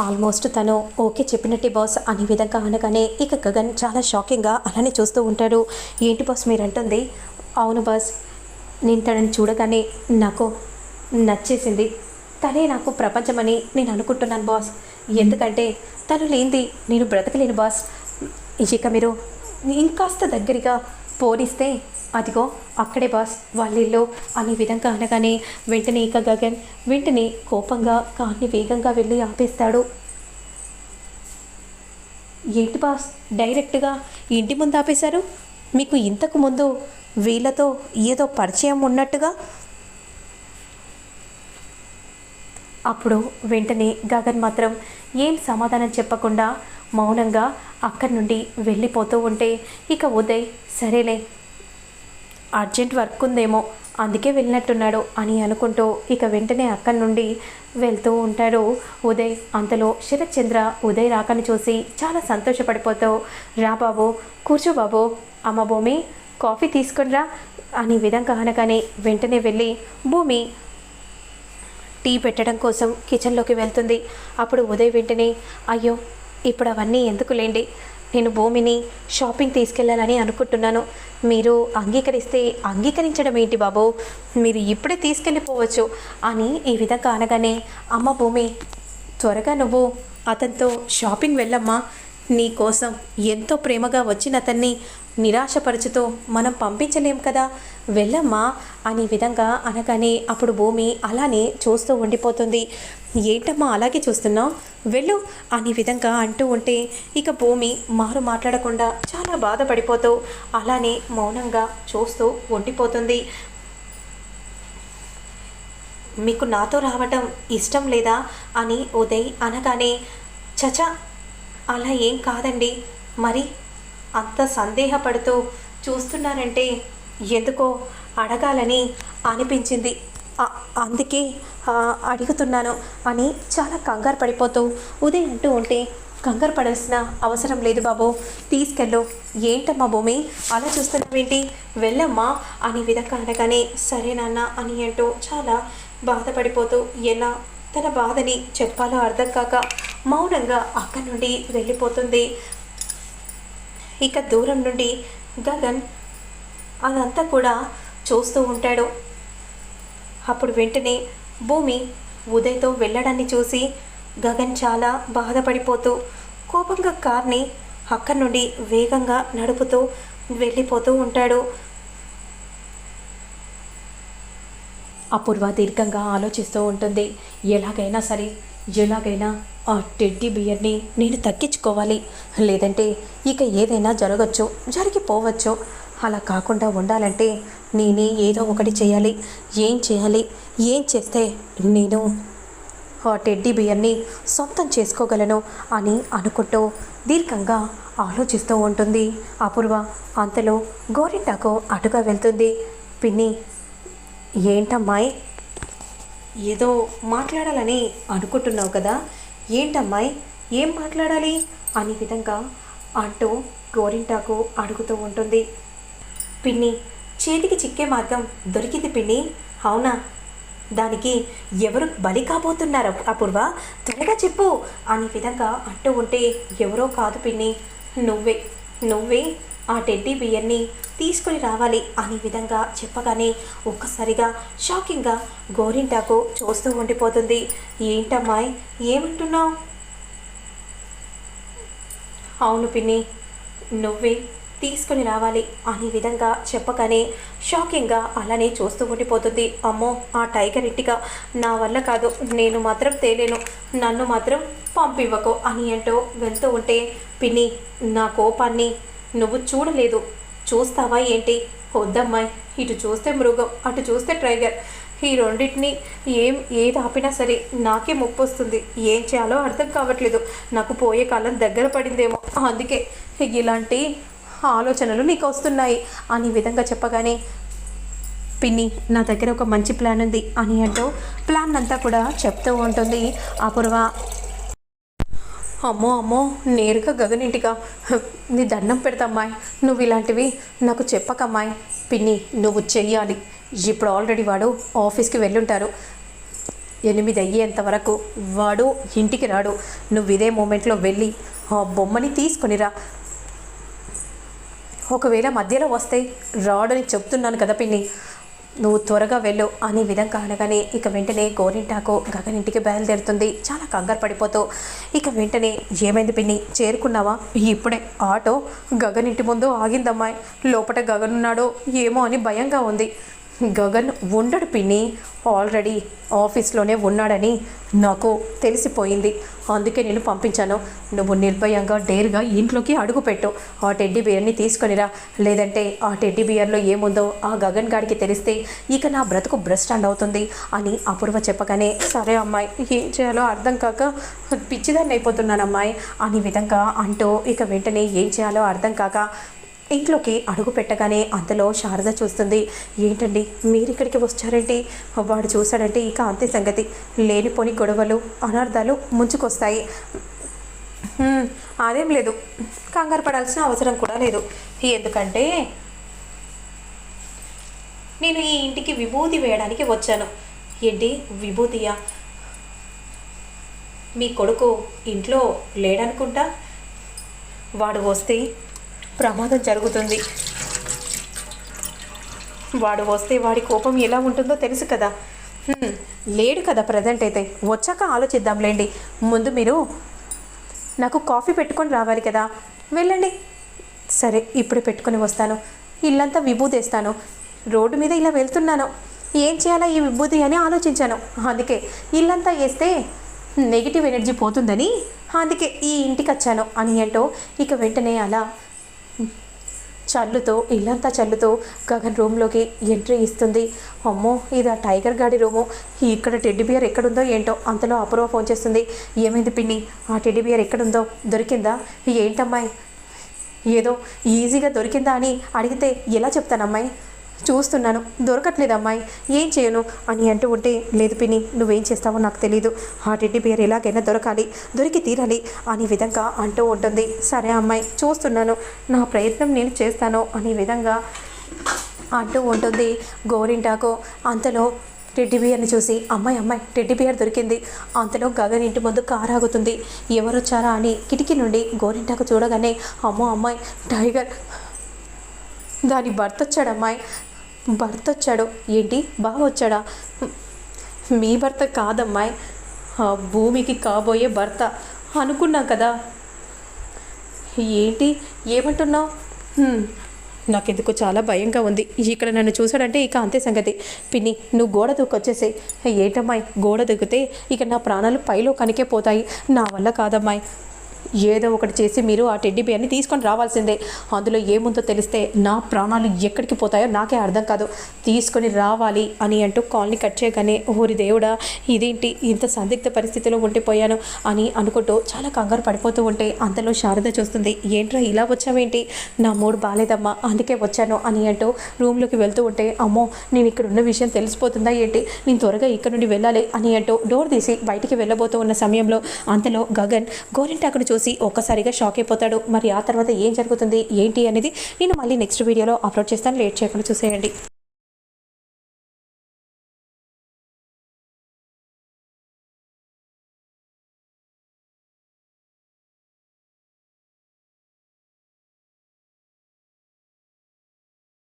Almost తను okay చెప్పినట్టే boss అనే విధంగా అనగానే ఇక గగన్ చాలా షాకింగ్గా అలానే చూస్తూ ఉంటాడు. ఏంటి బాస్ మీరంటుంది? అవును బాస్ నేను తనని చూడగానే నాకు నచ్చేసింది. తనే నాకు ప్రపంచమని నేను అనుకుంటున్నాను బాస్. ఎందుకంటే తను లేనిది నేను బ్రతకలేను బాస్. ఇక మీరు ఇంకాస్త దగ్గరగా పోలిస్తే అదిగో అక్కడే బాస్ వాళ్ళిల్లు అనే విధంగా అనగానే వెంటనే ఇక గగన్ వెంటనే కోపంగా కార్ని వేగంగా వెళ్ళి ఆపేస్తాడు. ఏంటి బాస్ డైరెక్ట్గా ఇంటి ముందు ఆపేశారు? మీకు ఇంతకు ముందు వీళ్ళతో ఏదో పరిచయం ఉన్నట్టుగా? అప్పుడు వెంటనే గగన్ మాత్రం ఏం సమాధానం చెప్పకుండా మౌనంగా అక్కడి నుండి వెళ్ళిపోతూ ఉంటే ఇక ఉదయ్ సరేలే అర్జెంట్ వర్క్ ఉందేమో అందుకే వెళ్ళినట్టున్నాడు అని అనుకుంటూ ఇక వెంటనే అక్కడి నుండి వెళ్తూ ఉంటాడు. ఉదయ్ అంతలో శరత్ చంద్ర ఉదయ్ రాకని చూసి చాలా సంతోషపడిపోతూ రా బాబు కూర్చో బాబు అమ్మ భూమి కాఫీ తీసుకునిరా అనే విధంగా అనగానే వెంటనే వెళ్ళి భూమి టీ పెట్టడం కోసం కిచెన్లోకి వెళ్తుంది. అప్పుడు ఉదయ్ వెంటనే అయ్యో ఇప్పుడు అవన్నీ ఎందుకు లేండి నేను భూమిని షాపింగ్ తీసుకెళ్ళాలని అనుకుంటున్నాను. మీరు అంగీకరిస్తే అంగీకరించడం ఏంటి బాబు? మీరు ఇప్పుడే తీసుకెళ్ళిపోవచ్చు. అని ఈ విధంగా అనగానే అమ్మ భూమి త్వరగా నువ్వు అతనితో షాపింగ్ వెళ్ళమ్మా. నీ కోసం ఎంతో ప్రేమగా వచ్చిన అతన్ని నిరాశపరుచుతో మనం పంపించలేం కదా. వెళ్ళమ్మా అనే విధంగా అనగానే అప్పుడు భూమి అలానే చూస్తూ ఉండిపోతుంది. ఏంటమ్మా అలాగే చూస్తున్నావు? వెళ్ళు అనే విధంగా అంటూ ఉంటే ఇక భూమి మారు మాట్లాడకుండా చాలా బాధపడిపోతూ అలానే మౌనంగా చూస్తూ ఉండిపోతుంది. మీకు నాతో రావటం ఇష్టం లేదా? అని ఉదయ్ అనగానే చచా అలా ఏం కాదండి. మరి అంత సందేహపడుతూ చూస్తున్నారంటే ఎందుకో అడగాలని అనిపించింది. అందుకే అడుగుతున్నాను అని చాలా కంగారు పడిపోతూ ఉదయ్ అంటూ ఉంటే కంగారు పడాల్సిన అవసరం లేదు బాబు. తీసుకెళ్ళు. ఏంటమ్మా భూమి? అలా చూస్తున్నావేంటి? వెళ్ళమ్మా అని విధంగా అనగానే సరే నాన్న అని అంటూ చాలా బాధపడిపోతూ ఎలా తన బాధని చెప్పాలో అర్థం కాక మౌనంగా అక్కడి నుండి వెళ్ళిపోతుంది. ఇక దూరం నుండి గగన్ అదంతా కూడా చూస్తూ ఉంటాడు. అప్పుడు వెంటనే భూమి ఉదయ్తో వెళ్ళడాన్ని చూసి గగన్ చాలా బాధపడిపోతూ కోపంగా కార్ని అక్కడి నుండి వేగంగా నడుపుతూ వెళ్ళిపోతూ ఉంటాడు. అపూర్వ దీర్ఘంగా ఆలోచిస్తూ ఉంటుంది. ఎలాగైనా సరే ఎలాగైనా ఆ టెడ్డీ బియర్ని నేను తగ్గించుకోవాలి. లేదంటే ఇక ఏదైనా జరగచ్చు జరిగిపోవచ్చు. అలా కాకుండా ఉండాలంటే నేనే ఏదో ఒకటి చేయాలి. ఏం చేయాలి? ఏం చేస్తే నేను ఆ టెడ్డీ బియర్ని సొంతం చేసుకోగలను అని అనుకుంటూ దీర్ఘంగా ఆలోచిస్తూ ఉంటుంది. అపూర్వ అంతలో గోరింటాకు అటుగా వెళ్తుంది. పిన్ని ఏంటమ్మాయి ఏదో మాట్లాడాలని అనుకుంటున్నావు కదా? ఏంటమ్మాయి ఏం మాట్లాడాలి? అనే విధంగా అంటూ గోరింటాకు అడుగుతూ ఉంటుంది. పిన్ని చేతికి చిక్కే మార్గం దొరికింది పిన్ని. అవునా? దానికి ఎవరు బలి కాబోతున్నారు అపూర్వ? త్వరగా చెప్పు అనే విధంగా అంటూ ఉంటే ఎవరో కాదు పిన్ని. నువ్వే నువ్వే ఆ టెడ్డీ బియర్ని తీసుకుని రావాలి అనే విధంగా చెప్పగానే ఒక్కసారిగా షాకింగ్గా గోరింటాకు చూస్తూ ఉండిపోతుంది. ఏంటమ్మాయి ఏమంటున్నావు? అవును పిన్ని నువ్వే తీసుకుని రావాలి అనే విధంగా చెప్పగానే షాకింగ్గా అలానే చూస్తూ ఉండిపోతుంది. అమ్మో ఆ టైగర్ ఇంటిగా నా వల్ల కాదు. నేను మాత్రం తేలేను. నన్ను మాత్రం పంపివ్వకు అని అంటూ వెళ్తూ ఉంటే పిన్ని నా కోపాన్ని నువ్వు చూడలేదు. చూస్తావా ఏంటి? వద్దమ్మాయి ఇటు చూస్తే మృగం అటు చూస్తే టైగర్. ఈ రెండింటిని ఏం ఏది ఆపినా సరే నాకే ముప్పు వస్తుంది. ఏం చేయాలో అర్థం కావట్లేదు. నాకు పోయే కాలం దగ్గర పడిందేమో. అందుకే ఇలాంటి ఆలోచనలు నీకు వస్తున్నాయి అని విధంగా చెప్పగానే పిన్ని నా దగ్గర ఒక మంచి ప్లాన్ ఉంది అని అంటూ ప్లాన్ అంతా కూడా చెప్తూ ఉంటుంది. అపూర్వ అమ్మో అమ్మో నేరుగా గగనింటిగా. నీ దండం పెడతామ్మాయి. నువ్వు ఇలాంటివి నాకు చెప్పకమ్మాయి. పిన్ని నువ్వు చెయ్యాలి. ఇప్పుడు ఆల్రెడీ వాడు ఆఫీస్కి వెళ్ళుంటారు. ఎనిమిది అయ్యేంత వరకు వాడు ఇంటికి రాడు. నువ్వు ఇదే మూమెంట్లో వెళ్ళి ఆ బొమ్మని తీసుకొనిరా ఒకవేళ మధ్యలో వస్తే రాడని చెప్తున్నాను కదా పిన్ని. నువ్వు త్వరగా వెళ్ళు అనే విధంగా అనగానే ఇక వెంటనే గోరింటాకు గగనింటికి బయలుదేరుతుంది. చాలా కంగారు పడిపోతూ ఇక వెంటనే ఏమైంది పిన్ని? చేరుకున్నావా? ఇప్పుడే ఆటో గగనింటి ముందు ఆగిందమ్మాయి. లోపల గగనున్నాడో ఏమో అని భయంగా ఉంది. గగన్ ఉండడు పిన్ని. ఆల్రెడీ ఆఫీస్లోనే ఉన్నాడని నాకు తెలిసిపోయింది. అందుకే నేను పంపించాను. నువ్వు నిర్భయంగా డేర్గా ఇంట్లోకి అడుగుపెట్టు ఆ టెడ్డీ బియర్ని తీసుకొనిరా లేదంటే ఆ టెడ్డీ బియర్లో ఏముందో ఆ గగన్ గాడికి తెలిస్తే ఇక నా బ్రతుకు బ్రష్ స్టాండ్ అవుతుంది అని అపూర్వ చెప్పగానే సరే అమ్మాయి ఏం చేయాలో అర్థం కాక పిచ్చిదాన్ని అయిపోతున్నాను అమ్మాయి అని విధంగా అంటూ ఇక వెంటనే ఏం చేయాలో అర్థం కాక ఇంట్లోకి అడుగు పెట్టగానే అంతలో శారద చూస్తుంది. ఏంటండి? మీరు ఇక్కడికి వచ్చారంటే? వాడు చూశాడంటే ఇక అంతే సంగతి. లేనిపోని గొడవలు అనర్థాలు ముంచుకొస్తాయి. అదేం లేదు. కంగారు పడాల్సిన అవసరం కూడా లేదు. ఎందుకంటే నేను ఈ ఇంటికి విభూతి వేయడానికి వచ్చాను. ఏంటి? విభూతియా? మీ కొడుకు ఇంట్లో లేడనుకుంటా? వాడు వస్తే ప్రమాదం జరుగుతుంది. వాడు వస్తే వాడి కోపం ఎలా ఉంటుందో తెలుసు కదా. లేడు కదా ప్రజెంట్ అయితే. వచ్చాక ఆలోచిద్దాంలేండి ముందు మీరు నాకు కాఫీ పెట్టుకొని రావాలి కదా. వెళ్ళండి. సరే ఇప్పుడు పెట్టుకొని వస్తాను. ఇల్లంతా విభూదేస్తాను. రోడ్డు మీద ఇలా వెళ్తున్నాను. ఏం చేయాలా ఈ విభూతి అని ఆలోచించాను. అందుకే ఇల్లంతా వేస్తే నెగిటివ్ ఎనర్జీ పోతుందని అందుకే ఈ ఇంటికి వచ్చాను. అని అంటూ ఇక వెంటనే అలా చల్లుతో ఇల్లంతా చల్లుతో గగన్ రూమ్లోకి ఎంట్రీ ఇస్తుంది. అమ్మో ఇది ఆ టైగర్ గాడి రూము. ఇక్కడ టెడ్డి బియర్ ఎక్కడుందో ఏంటో అంతలో అపూర్వ ఫోన్ చేస్తుంది. ఏమైంది పిన్ని? ఆ టెడ్డి బియర్ ఎక్కడుందో? దొరికిందా? ఏంటమ్మాయి? ఏదో ఈజీగా దొరికిందా అని అడిగితే ఎలా చెప్తానమ్మాయి? చూస్తున్నాను. దొరకట్లేదు అమ్మాయి. ఏం చేయను? అని అంటూ ఉంటే లేదు పిన్ని నువ్వేం చేస్తావో నాకు తెలియదు ఆ టెడ్డి బియర్ ఎలాగైనా దొరకాలి దొరికి తీరాలి అనే విధంగా అంటూ ఉంటుంది. సరే అమ్మాయి చూస్తున్నాను. నా ప్రయత్నం నేను చేస్తాను అనే విధంగా అంటూ ఉంటుంది గోరింటాకు. అంతలో టెడ్డి బియర్ని చూసి అమ్మాయి అమ్మాయి టెడ్డి బియర్ దొరికింది. అంతలో గగన్ ఇంటి ముందు కారు ఆగుతుంది ఎవరొచ్చారా అని కిటికీ నుండి గోరింటాకు చూడగానే అమ్మో అమ్మాయి టైగర్ దాని భర్త వచ్చాడు అమ్మాయి భర్త వచ్చాడు ఏంటి? బాగా వచ్చాడా మీ భర్త కాదమ్మాయి. ఆ భూమికి కాబోయే భర్త అనుకున్నా కదా. ఏంటి? ఏమంటున్నావు? నాకెందుకు చాలా భయంగా ఉంది. ఇక్కడ నన్ను చూసాడంటే ఇక అంతే సంగతి. పిన్ని నువ్వు గోడ దూకొచ్చేసే. ఏంటమ్మాయి? గోడ దిగితే ఇక నా ప్రాణాలు పైలో కనికే పోతాయి. నా వల్ల కాదమ్మాయి. ఏదో ఒకటి చేసి మీరు ఆ టెడ్డీ బియర్ని తీసుకొని రావాల్సిందే. అందులో ఏముందో తెలిస్తే నా ప్రాణాలు ఎక్కడికి పోతాయో నాకే అర్థం కాదు. తీసుకొని రావాలి అని అంటూ కాల్ని కట్ చేయగానే ఊరి దేవుడా ఇదేంటి? ఇంత సందిగ్ధ పరిస్థితిలో ఉండిపోయాను అని అనుకుంటూ చాలా కంగారు పడిపోతూ ఉంటే అంతలో శారద చూస్తుంది ఏంట్రా ఇలా వచ్చావేంటి? నా మూడు బాగాలేదమ్మా అందుకే వచ్చాను అని అంటూ రూమ్లోకి వెళ్తూ ఉంటే అమ్మో నేను ఇక్కడ ఉన్న విషయం తెలిసిపోతుందా ఏంటి? నేను త్వరగా ఇక్కడ నుండి వెళ్ళాలి అని అంటూ డోర్ తీసి బయటికి వెళ్ళబోతూ ఉన్న సమయంలో అంతలో గగన్ గోరింటాకును చూసి ఒక్కసారిగా షాక్ అయిపోతాడు. మరి ఆ తర్వాత ఏం జరుగుతుంది? ఏంటి అనేది నేను మళ్ళీ నెక్స్ట్ వీడియోలో అప్లోడ్ చేస్తాను. లేట్ చేయకుండా చూసేయండి.